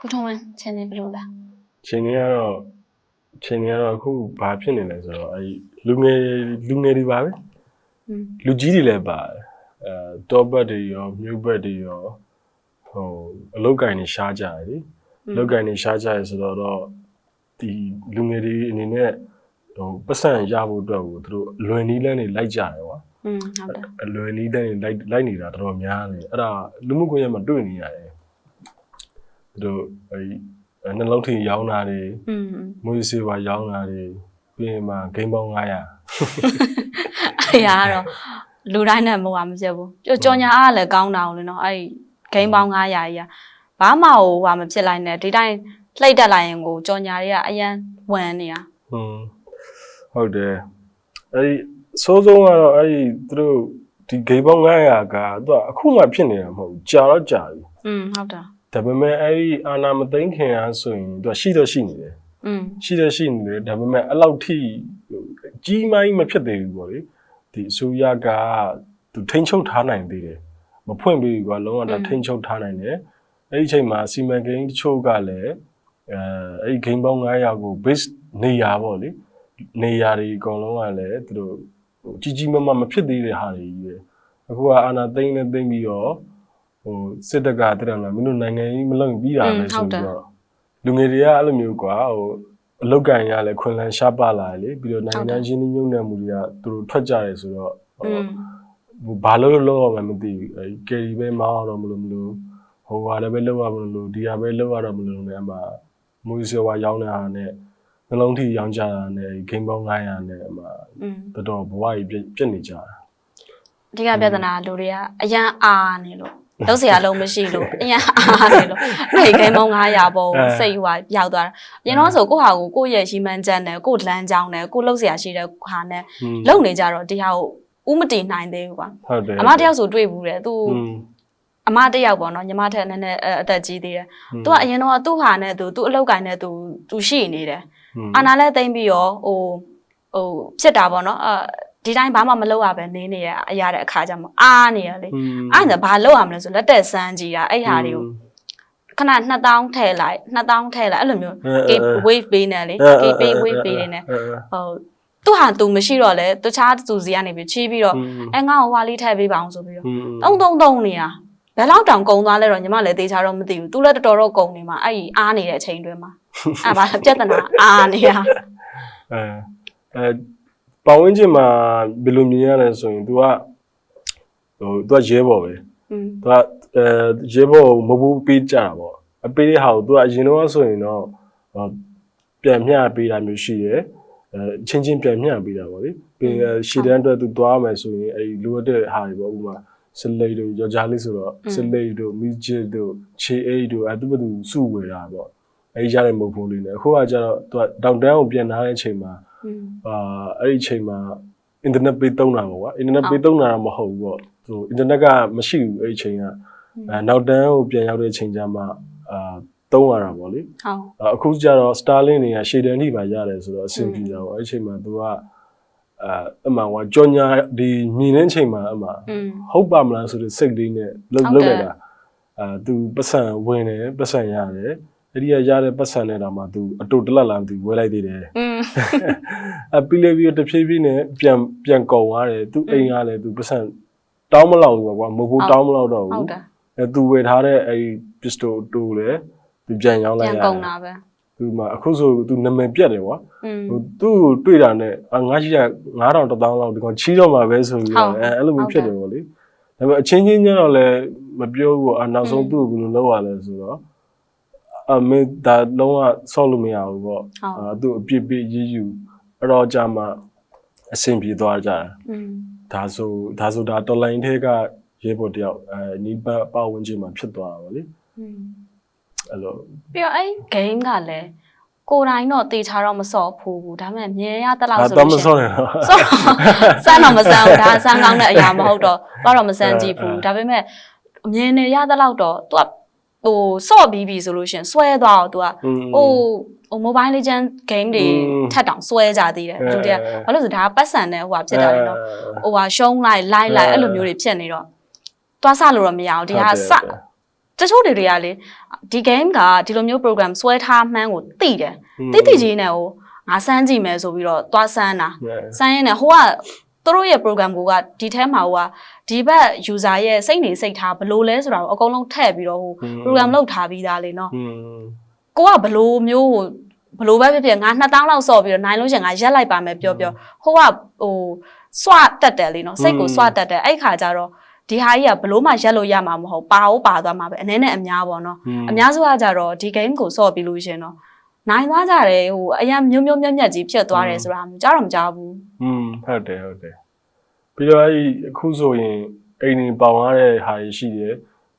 ကိုထုံးဝင်းချင်းနေဘယ်လိုလဲချင်းနေကတော့ချင်းနေကတော့အခုဘာဖြစ်နေလဲဆိုတော့အဲလူငယ်လူငယ်တွေပါပဲလူကြီးတွေလည်းပါအဲတောဘတ်တွေရောမြို့ဘတ်တွေရောဟိုအလုတ်ကန်နေရှားကြတယ်လေလုတ်ကန်နေရှားကြရဆိုတော့ဒီလူငယ်တွေအနေနဲ့ဟိုပတ်စံရဖို့အတွက်ကိုသူတို့အလွယ်နည်းလမ်းတွေလိုက်ကြတယ်ကွာอืมဟုတ်တယ်အလွယ်နည်းလမ်းတွေလိုက်လိုက်နေတာတော်တော်များတယ်အဲ့ဒါလူမှုကွန်ရက်မှာတွေ့နေရတယ် တို့အဲနှလုံးထီရောင်းတာတွေ อืม မွေးစေပါရောင်းတာတွေပြီးရင်မှဂိမ်းပေါင်း900 အဲ့ရကတော့လူတိုင်းနဲ့မဟုတ်ပါမဖြစ်ဘူးကြောကြောညာအားလည်းကောင်းတာကိုလေနော်အဲ့ဂိမ်းပေါင်း900ကြီးอ่ะဘာမှဟိုဟာမဖြစ်လိုက်နဲ့ဒီတိုင်းလှိတ်တက်လိုက်ရင်ကိုကြောညာတွေကအရန်ဝင်နေတာ ဟွန်းဟုတ်တယ်အဲဒီစိုးဆုံးကတော့အဲဒီသူတို့ဒီဂိမ်းပေါင်း900ကသူကအခုမှဖြစ်နေတာမဟုတ်ဘူးကြာတော့ကြာပြီ อืมဟုတ်တယ် ဒါပေမဲ့အဲဒီအာနာမသိမ့်ခင်အားဆိုရင်သူကရှိတော့ရှိနေတယ်อืมရှိတော့ရှိနေတယ်ဒါပေမဲ့အဲ့လောက်ထိဟိုကြီးမိုင်းမဖြစ်သေးဘူးပေါ့လေဒီအစိုးရကသူထိန်းချုပ်ထားနိုင်သေးတယ်မဖွင့်ပြီးကွာလုံးဝဒါထိန်းချုပ်ထားနိုင်တယ်အဲ့ဒီအချိန်မှာစီမံကိန်းတချို့ကလည်းအဲအဲ့ဒီဂိမ်းပေါင်း900ကို base နေရာပေါ့လေနေရာတွေအကုန်လုံးကလည်းသူတို့ဟိုကြီးကြီးမားမားမဖြစ်သေးတဲ့ဟာတွေကြီးပဲအခုကအာနာသိမ့်နဲ့သိမ့်ပြီးတော့ ဟိုစစ်တက်ကတက်တယ်မလားမင်းတို့နိုင်ငံကြီးမလုံပြီးတာလဲဆိုပြီးတော့လူငယ်တွေကအဲ့လိုမျိုးကွာဟိုအလုတ်ကန်ရလဲခွန်လန်ရှားပါလာလေပြီးတော့နိုင်ငံသားချင်းညုံနယ်မှုတွေကသူတို့ထွက်ကြတယ်ဆိုတော့ဟိုဘာလို့လို့လောက်ရမှမသိဘူးအဲကယ်ရီပဲမအောင်တော့မလို့မလို့ဟိုဟာလည်းပဲလောက်ရမလို့ဒီဟာပဲလောက်ရတော့မလို့လည်းအမှမူဇီဝါရောင်းနေတာနဲ့နှလုံးထီရောင်းကြတာနဲ့ဂိမ်းပေါင်း900နဲ့အမှတော်တော်ဘဝကြီးပြည့်နေကြတာအဓိကပြဿနာလူတွေကအရန်အာနေလို့ လုံးစရာလုံးမရှိလို့အရင်အားတယ်လို့အဲ့ခဲမောင်း900ပေါ့စိတ်ဟိုရောက်သွားတာအရင်တော့ဆိုကိုဟာကိုကိုရဲ့ရီမန်ချက်နဲ့ကိုလမ်းကြောင်းနဲ့ကိုလုံးစရာရှိတဲ့ဟာနဲ့လုံနေကြတော့တရားကိုဥမတည်နိုင်သေးဘူးကွာဟုတ်တယ်အမတယောက်ဆိုတွေ့ဘူးတယ်သူအမတယောက်ပေါ့နော်ညီမထက်နည်းနည်းအသက်ကြီးသေးတယ်သူကအရင်တော့သူ့ဟာနဲ့သူသူ့အလောက်ကိုင်းနဲ့သူသူရှိနေတယ်အာနာလဲသိမ့်ပြီးရောဟိုဟိုဖြစ်တာပေါ့နော်အဲ ဒီတိုင်းဘာမှမလုပ်ရပဲနေနေရအရာတဲ့အခါကျမှအားနေရလေအားနေဘာလုပ်ရမလဲဆိုလက်တက်စမ်းကြည့်တာအဲ့ဟာတွေကိုခဏ2000ထည့်လိုက်2000ထည့်လိုက်အဲ့လိုမျိုး K wave ပေးနေလေ K pay wave ပေးနေဟိုသူ့ဟာသူမရှိတော့လဲတခြားသူစီကနေပြီးချီးပြီးတော့အဲငါ့ကိုဟွာလေးထည့်ပေးပါအောင်ဆိုပြီးတော့တုံးတုံးတုံးနေတာဘယ်လောက်တောင်ကုံသွားလဲတော့ညီမလည်းသေချာတော့မသိဘူးသူလည်းတော်တော်တော့ကုံနေမှာအဲ့ဒီအားနေတဲ့အချိန်တွင်းမှာအဲ့ဘာလဲပြဿနာအားနေတာအဲအဲ ပတ်ဝန်းကျင်မှာဘယ်လိုမြင်ရလဲဆိုရင် तू ကဟို तू ကရဲဘော်ပဲ तू ကအဲရဲဘော်မဘူးပေးကြတာပေါ့အပေးတဲ့ဟာကို तू ကအရင်တော့ဆိုရင်တော့ပြန်မျှပေးတာမျိုးရှိရယ်အချင်းချင်းပြန်မျှပေးတာပေါ့လေပြီးရှီတန်းအတွက် तू သွားမယ်ဆိုရင်အဲဒီလိုအပ်တဲ့ဟာတွေပေါ့ဥမာစလိတ်တို့ယောက်ျားလေးဆိုတော့စလိတ်တို့မီဂျစ်တို့ခြေအိတ်တို့အဲသူ့ဘသူစုဝယ်တာပေါ့အဲဒီရတဲ့မုတ်ဖုံးလေးနဲ့အခုကကျတော့ तू တောင်တန်းကိုပြန်လာတဲ့အချိန်မှာ အာအဲ့ဒီအချိန်မှာအင်တာနက်ပေးသုံးတာပေါ့ကွာအင်တာနက်ပေးသုံးတာတော့မဟုတ်ဘူးပေါ့သူအင်တာနက်ကမရှိဘူးအဲ့ဒီအချိန်ကအဲနောက်တန်းကိုပြန်ရောက်တဲ့အချိန်ကျမှအာသုံးရတာပေါ့လေဟုတ်အာအခုကျတော့ Starlink တွေကရှေ့တန်းထိပါရတယ်ဆိုတော့အဆင်ပြေတာပေါ့အဲ့ဒီအချိန်မှာသူကအာအမှန်ကကြောညာဒီမြင်တဲ့အချိန်မှာအမှန်อืมဟုတ်ပါမလားဆိုတဲ့စိတ်လေးနဲ့လှုပ်ဟုတ်လှုပ်တယ်လိုက်တာအာသူပတ်စံဝင်တယ်ပတ်စံရတယ် အဲ့ဒီကရတဲ့ပတ်စံနဲ့တောင်မှသူအတူတလက်လာသူဝဲလိုက်သေးတယ်အပီလေးပြီးတဖြည်းဖြည်းနဲ့ပြန်ပြန်ကုန်သွားတယ်သူအိမ်ကလည်းသူပတ်စံတောင်းမလောက်ဘူးကွာမဟုတ်ဘူးတောင်းမလောက်တော့ဘူးဟုတ်တယ်အဲသူဝယ်ထားတဲ့အဲ့ဒီပစ္စတိုတူလည်းသူပြန်ရောင်းလိုက်ရတယ်ပြန်ကုန်တာပဲသူမှအခုဆိုသူနာမည်ပြတ်တယ်ကွာဟိုသူ့ကိုတွေ့တာနဲ့ငါရှိရ9000 1000လောက်ဒီကောင်ချီးတော့မှာပဲဆိုပြီးတော့အဲအဲ့လိုမျိုးဖြစ်တယ်ပေါ့လေဒါပေမဲ့အချင်းချင်းကျတော့လည်းမပြောဘူးကွာနောက်ဆုံးသူ့ကိုဘယ်လိုလုပ်ရလဲဆိုတော့ အမေဒါလုံးဝဆော့လို့မရဘူးပေါ့အဲသူ့အပြစ်ပေးရေးယူအတော့ကြမှာအဆင်ပြေသွားကြတယ်ဒါဆိုဒါဆိုဒါတော်လိုင်းထဲကရေးဖို့တယောက်အဲနီးပတ်ပတ်ဝန်းကျင်မှာဖြစ်သွားတာပါလေအဲ့လိုပြီးတော့အဲ့ game ကလည်းကိုယ်တိုင်းတော့တေချာတော့မစော့ဖို့ဘူးဒါပေမဲ့မြင်ရတလောက်ဆိုတော့မစော့နဲ့စော့စမ်းတော့မစမ်းဘူးဒါစမ်းကောင်းတဲ့အရာမဟုတ်တော့တော့မစမ်းကြည့်ဘူးဒါပေမဲ့မြင်နေရတလောက်တော့ तू ဟိုဆော့ပြီးပြီဆိုလို့ရှင်ဆွဲသွားတော့ तू อ่ะဟိုဟို Mobile Legend game တွေထပ်တောင်ဆွဲကြသေးတယ်လူတွေကဘာလို့ဆိုဒါပတ်စံနဲ့ဟိုဟာဖြစ်တာလေနော်ဟိုဟာရှုံးလိုက်လိုက်လိုက်အဲ့လိုမျိုးတွေဖြစ်နေတော့သွားစလို့တော့မရအောင်ဒီဟာစတချို့တွေတွေကလေဒီ game ကဒီလိုမျိုး program ဆွဲထားမှန်းကိုသိတယ်သိသိချင်းနဲ့ဟိုငါစမ်းကြည့်မယ်ဆိုပြီးတော့သွားစမ်းတာစမ်းရင်လည်းဟိုက သူတို့ရဲ့ program ကိုကဒီထဲမှာဟိုကဒီဘက် user ရဲ့စိတ်နေစိတ်ထားဘယ်လိုလဲဆိုတာကိုအကုန်လုံးထည့်ပြီးတော့ဟို program လုပ်ထားပြီးသားလေနော်อืมကိုကဘလိုမျိုးဟိုဘလိုပဲဖြစ်ဖြစ်ငါ2000လောက်ဆော့ပြီးတော့နိုင်လို့ရှရင်ငါရက်လိုက်ပါမယ်ပြောပြောဟိုကဟိုစွတက်တယ်လေနော်စိတ်ကိုစွတက်တယ်အဲ့ခါကျတော့ဒီဟာကြီးကဘလို့မှရက်လို့ရမှာမဟုတ်ပါဟုတ်ပါသွားမှာပဲအနေနဲ့အများပေါ့နော်အများစုကကြတော့ဒီ game ကိုဆော့ပြီးလို့ရှရင်တော့ နိုင်သွားကြတယ်ဟိုအရင်မျိုးမျိုးမြက်မြက်ကြီးဖြစ်သွားတယ်ဆိုတာမျိုးကြားတော့မကြားဘူးอืมဟုတ်တယ်ဟုတ်တယ်ပြီးတော့အဲ့အခုဆိုရင်အိမ်နေပေါင်ရတဲ့ဟာကြီးရှိတယ်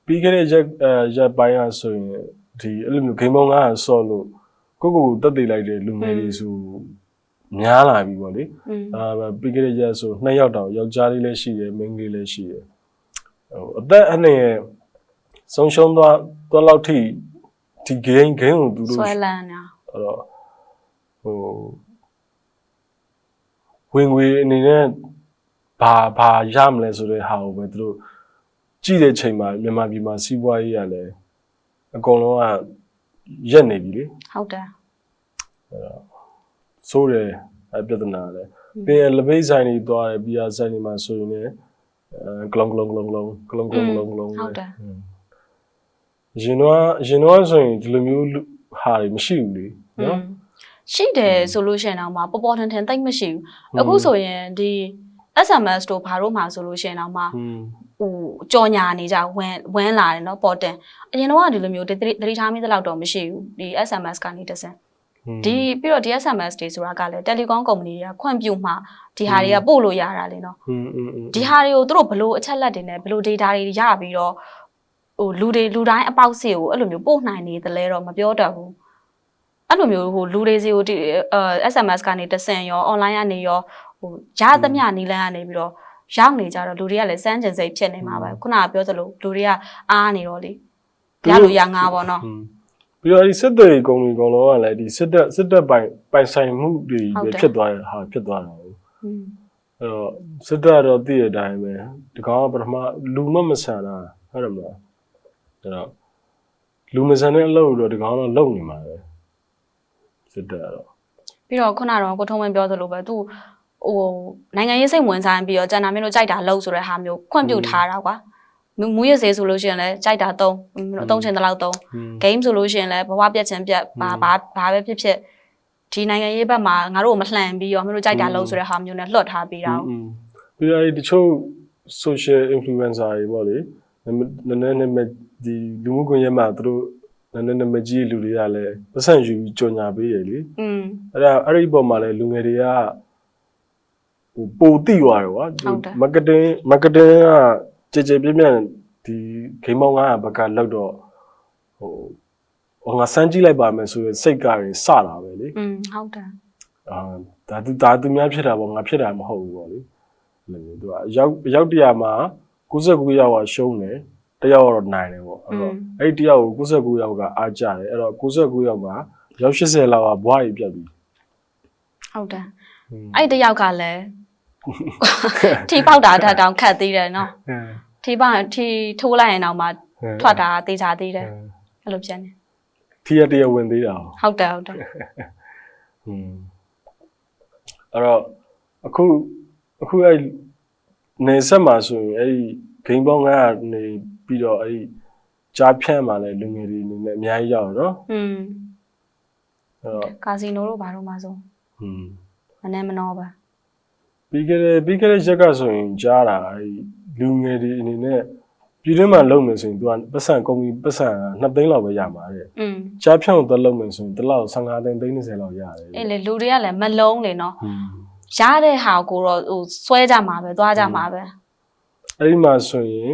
ပြီးခဲ့တဲ့ရက်ရက်ပိုင်းကဆိုရင်ဒီအဲ့လိုမျိုးဂိမ်းပေါင်းကဆော့လို့ကိုကိုတက်တည်လိုက်တဲ့လူငယ်တွေဆိုများလာပြီပေါ့လေအာပြီးခဲ့တဲ့ရက်ဆိုနှစ်ယောက်တောင်ယောက်ျားလေးလည်းရှိတယ်မိန်းကလေးလည်းရှိတယ်ဟိုအသက်အနှစ်ရဲ့ဆုံးရှုံးသွားတော့လောက်ထိဒီ game game ကိုသူတို့ဆွဲလန်းနေ အဲ့တော့ဟိုဝင်ငွေအနေနဲ့ဘာဘာရမလဲဆိုတဲ့ဟာကိုပဲသူတို့ကြည့်တဲ့ချိန်မှာမြန်မာပြည်မှာစီးပွားရေးကလည်းအကုန်လုံးကရက်နေပြီလေဟုတ်တယ်အဲ့တော့ဆိုးတယ်အပြဿနာလည်းပင်လပိတ်ဆိုင်တွေသွားတယ်ပီယာဆိုင်တွေမှာဆိုရင်လည်းကလုံကလုံကလုံကလုံကလုံကလုံကလုံဟုတ်တယ်ရင်တော့ရင်တော့ဆိုရင်ဒီလိုမျိုး ဟာတွေမရှိဘူးလေနော် ရှိတယ်ဆိုလို့ရှိရင်တော့မှပေါ်ပေါ်ထန်ထန်တိတ်မရှိဘူးအခုဆိုရင်ဒီ SMS တို့ဘာတို့မှဆိုလို့ရှိရင်တော့မှ อืม ဟိုကြော်ညာနေကြဝမ်းဝမ်းလာတယ်နော်ပေါ်တင်အရင်တော့ကဒီလိုမျိုးတတိတတိထားမိသလောက်တော့မရှိဘူးဒီ SMS ကနေတဆန်ဒီပြီးတော့ဒီ SMS တွေဆိုတာကလည်း Telecom ကုမ္ပဏီတွေကခွင့်ပြုမှဒီဟာတွေကပို့လို့ရတာလေနော် อืมอืมอืม ဒီဟာတွေကိုသူတို့ဘလို့အချက်လက်တွေနဲ့ဘလို့ data တွေရပြီးတော့ဟို ဟိုလူတွေလူတိုင်းအပေါက်စီကိုအဲ့လိုမျိုးပို့နိုင်နေတယ်လဲတော့မပြောတတ်ဘူးအဲ့လိုမျိုးဟိုလူတွေစီကိုဒီ SMS ကနေတဆင်ရော online ကနေရောဟိုရသမျှနီလန်းကနေပြီးတော့ရောက်နေကြတော့လူတွေကလည်းစမ်းကြင်စိတ်ဖြစ်နေမှာပဲခုနကပြောသလိုလူတွေကအားနေတော့လေရလို့ရငါပေါ့နော်ပြီးတော့ဒီစစ်တွေအကုန်လုံးအကုန်လုံးကလည်းဒီစစ်တပ်စစ်တပ်ပိုင်ပိုင်ဆိုင်မှုတွေဖြစ်သွားတာဟာဖြစ်သွားတာဟုတ်အဲ့တော့စစ်တပ်တော့သိတဲ့အတိုင်းပဲဒီကောင်ကပထမလူမမဆန်တာဟုတ်တယ်မလား ဒါတော့လူမဆန်တဲ့အလုပ်တော့ဒီကောင်တော့လုပ်နေမှာပဲစစ်တပ်ကတော့ပြီးတော့ခုနကတော့ကိုထုံးဝင်းပြောသလိုပဲသူဟိုနိုင်ငံရေးစိတ်ဝင်စားပြီးတော့ကျန်တာမျိုးတို့ကြိုက်တာလုပ်ဆိုတဲ့ဟာမျိုးခွန့်ပြုတ်ထားတာကွာမူရစေဆိုလို့ရှိရင်လည်းကြိုက်တာသုံးအသုံးချင်တဲ့လောက်သုံး game ဆိုလို့ရှိရင်လည်းဘဝပြတ်ခြင်းပြတ်ဘာဘာဘာပဲဖြစ်ဖြစ်ဒီနိုင်ငံရေးဘက်မှာငါတို့ကိုမလှန်ပြီးရောမင်းတို့ကြိုက်တာလုပ်ဆိုတဲ့ဟာမျိုးနဲ့လွှတ်ထားပေးတာ။ပြီးတော့ဒီတချို့ social influencer တွေပေါ့လေ။ နည်းနည်းနည်းနည်းဒီလူမှုကွန်ရက်မှာသူတို့နည်းနည်းနည်းမကြီးလူတွေကလည်းပတ်စံယူပြီးကြော်ညာပေးရလေ อืม အဲ့ဒါအဲ့ဒီပုံမှာလည်းလူငယ်တွေကဟိုပိုတိသွားတယ်ကွာ ဟုတ်တယ် မာကတင်မာကတင်ကကြည်ကြည်ပြည့်ပြည့်ဒီဂိမ်းမောင်းကဘက်ကလောက်တော့ဟိုဟိုငါစမ်းကြည့်လိုက်ပါမယ်ဆိုရင်စိတ်ကရင်စတာပဲလေ อืมဟုတ်တယ် အာဒါသူဒါသူများဖြစ်တာပေါ့ငါဖြစ်တာမဟုတ်ဘူးပေါ့လေအဲ့လိုမျိုးသူကအရောက်အရောက်တရာမှာ 69ယောက်ကရှုံးတယ်တယောက်ကတော့နိုင်တယ်ပေါ့အဲ့တော့အဲ့ဒီတယောက်ကို69ယောက်ကအားကြတယ်အဲ့တော့69ယောက်မှာရောက်80လောက်ကဘွားကြီးပြတ်ပြီဟုတ်တယ်အဲ့ဒီတယောက်ကလည်းထီပေါက်တာတတ်တောင်ခတ်သေးတယ်နော်ဟမ်ထီပေါက်ထီထိုးလိုက်ရင်တော့မှထွက်တာတေးချသေးတယ်အဲ့လိုပြန်နေထီရတရဝင်သေးတာဟုတ်တယ်ဟုတ်တယ်ဟွန်းအဲ့တော့အခုအခုအဲ့ နေဆက်မှာဆိုရင်အဲ့ဒီဂိမ်းပေါင်းကနေပြီးတော့အဲ့ဒီကြားဖြန့်မှာလဲလူငယ်တွေအနေနဲ့အများကြီးရောက်တော့ อืม အဲ့တော့ ကာစီနိုတို့ဘာတို့မှဆို ဟွန်း မနဲ့မနှောပါ ပြီးခဲ့တဲ့ပြီးခဲ့တဲ့ရက်ကဆိုရင်ကြားတာအဲ့ဒီလူငယ်တွေအနေနဲ့ပြည်တွင်းမှာလုပ်မယ်ဆိုရင် तू ကပတ်စံကုန်ပြီပတ်စံ2သိန်းလောက်ပဲရမှာတဲ့ อืม ကြားဖြန့်ကိုသွားလုပ်မယ်ဆိုရင်တစ်လောက်15သိန်းသိန်း30လောက်ရတယ် အေးလေလူတွေကလည်းမလုံးလေနော် ဟွန်း ရတဲ့ဟာကိုတော့ဟိုဆွဲကြမှာပဲသွားကြမှာပဲအဲ့ဒီမှာဆိုရင်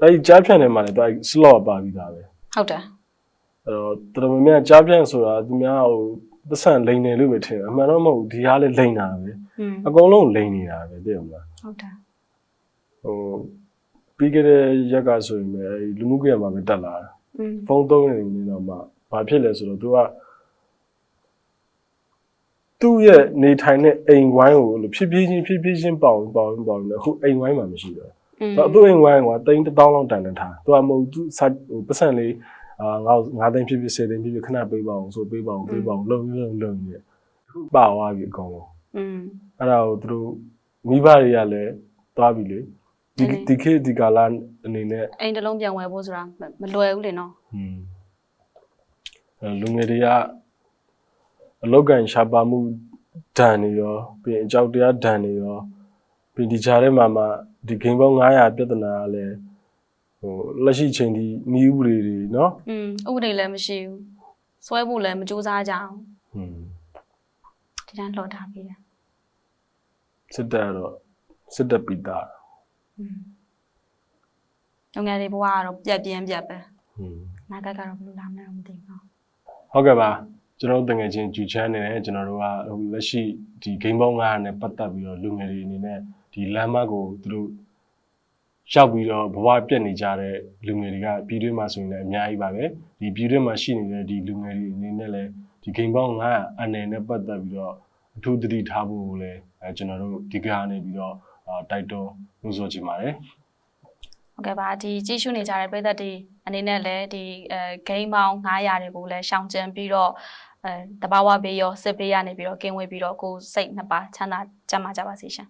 အဲ့ဒီကြားဖြန့်ထဲမှာလည်းသူ slot ပါပြီးသားပဲဟုတ်တယ်အဲ့တော့တော်တော်များများကြားဖြန့်ဆိုတာသူများဟိုပတ်စံလိန်နေလို့ပဲထင်တယ်အမှန်တော့မဟုတ်ဘူးဒီဟာလည်းလိန်တာပဲအကုန်လုံးလိန်နေတာပဲသိရမလားဟုတ်တယ်ဟိုပြီးခဲ့တဲ့ရက်ကဆိုရင်လည်းလူမှုကွန်ရက်မှာပဲတက်လာတာဖုန်းသုံးနေနေတော့မှဘာဖြစ်လဲဆိုတော့သူက သူ့ရဲ့နေထိုင်တဲ့အိမ်ဝိုင်းကိုလို့ဖြည်းဖြည်းချင်းဖြည်းဖြည်းချင်းပေါအောင်ပေါအောင်ပေါအောင်လည်းအခုအိမ်ဝိုင်းမှာမရှိတော့ อืม တော့သူ့အိမ်ဝိုင်းကတိန်း1000လောက်တန်တယ်ထားသူကမဟုတ်သူစာဟိုပတ်စံလေးအာငါငါသိန်းဖြစ်ဖြစ်10သိန်းဖြစ်ဖြစ်ခဏပေးပါအောင်ဆိုပေးပါအောင်ပေးပါအောင်လုံလုံလုံနေအခုပါသွားပြီအကောင်လုံး อืม အဲ့ဒါကိုသူတို့မိဘတွေကလည်းသွားပြီလေဒီ ဟုတ်လေ ဒီခေတ်ဒီကာလအနေနဲ့ အိမ်တစ်လုံးပြန်ဝယ်ဖို့ဆိုတာမမလွယ်ဘူးလေနော် ဟွန်းအဲလူငယ်တွေက အလောက်ကန်ရှာပါမှုဒဏ်တွေရောပြီးရင်အကြောက်တရားဒဏ်တွေရောပြီးဒီကြားထဲမှာမှဒီဂိမ်းပေါင်း900ပြဿနာကလည်းဟိုလက်ရှိချိန်ဒီနီးဥပဒေတွေเนาะ อืมဥပဒေလည်းမရှိဘူးစွဲဖို့လည်းမကြိုးစားကြအောင် ဟွန်း ဒီတိုင်းလှော်ထားပြီးတယ် စစ်တပ်ကတော့စစ်တပ်ပိတာ อืมငငယ်တွေဘဝကတော့ပြက်ပြင်းပြက်ပဲ ဟွန်း နာဂတ်ကတော့ဘယ်လိုလာမလဲတော့မသိဘူးနော် ဟုတ်ကဲ့ပါ ကျွန်တော်တို့တငယ်ချင်းဂျူချမ်းနေတယ်ကျွန်တော်တို့ကဟိုလက်ရှိဒီ game ပေါင်း900နဲ့ပတ်သက်ပြီးတော့လူငယ်တွေအနေနဲ့ဒီလမ်းမကိုသူတို့ရောက်ပြီးတော့ဘဝပြက်နေကြတဲ့လူငယ်တွေကပြည်တွင်းမှာဆိုရင်လည်းအများကြီးပါပဲဒီပြည်တွင်းမှာရှိနေတဲ့ဒီလူငယ်တွေအနေနဲ့လည်းဒီ game ပေါင်း900အနေနဲ့ပတ်သက်ပြီးတော့အထူးသတိထားဖို့ကိုလည်းအဲကျွန်တော်တို့ဒီကနေပြီးတော့အာတိုက်တွန်းလို့ဆိုချင်ပါတယ်ဟုတ်ကဲ့ပါဒီကြည့်ရှုနေကြတဲ့ပရိသတ်တွေအနေနဲ့လည်းဒီအဲဂိမ်းပေါင်း900တွေကိုလည်းရှောင်ကျဉ်ပြီးတော့ အဲတဘာဝဘေးရောစစ်ဘေးရနေပြီးတော့ကင်းဝေးပြီးတော့ကိုယ်စိတ်နှစ်ပါးချမ်းသာကြမှာကြပါစေရှင်